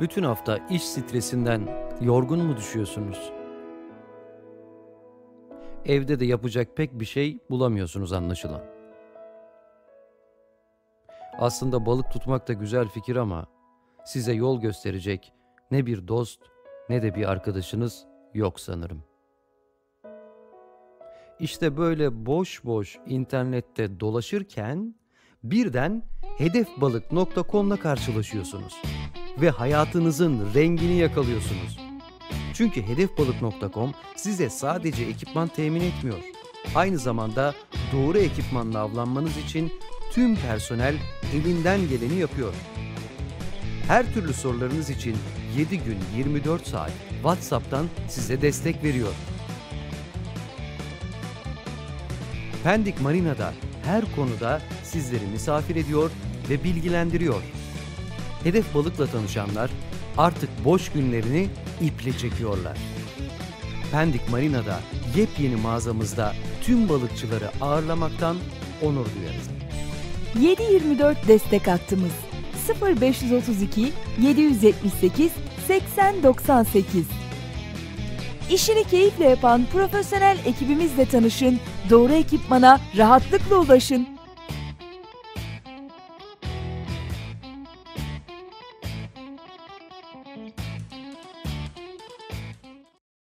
Bütün hafta iş stresinden yorgun mu düşüyorsunuz? Evde de yapacak pek bir şey bulamıyorsunuz anlaşılan. Aslında balık tutmak da güzel fikir ama size yol gösterecek ne bir dost ne de bir arkadaşınız yok sanırım. İşte böyle boş boş internette dolaşırken birden hedefbalık.com'la karşılaşıyorsunuz ve hayatınızın rengini yakalıyorsunuz. Çünkü hedefbalık.com size sadece ekipman temin etmiyor. Aynı zamanda doğru ekipmanla avlanmanız için tüm personel elinden geleni yapıyor. Her türlü sorularınız için 7 gün 24 saat WhatsApp'tan size destek veriyor. Pendik Marina'da her konuda sizleri misafir ediyor ve bilgilendiriyor. Hedef balıkla tanışanlar artık boş günlerini iple çekiyorlar. Pendik Marina'da yepyeni mağazamızda tüm balıkçıları ağırlamaktan onur duyarız. 724 destek hattımız 0532 778 8098 İşini keyifle yapan profesyonel ekibimizle tanışın, doğru ekipmana rahatlıkla ulaşın.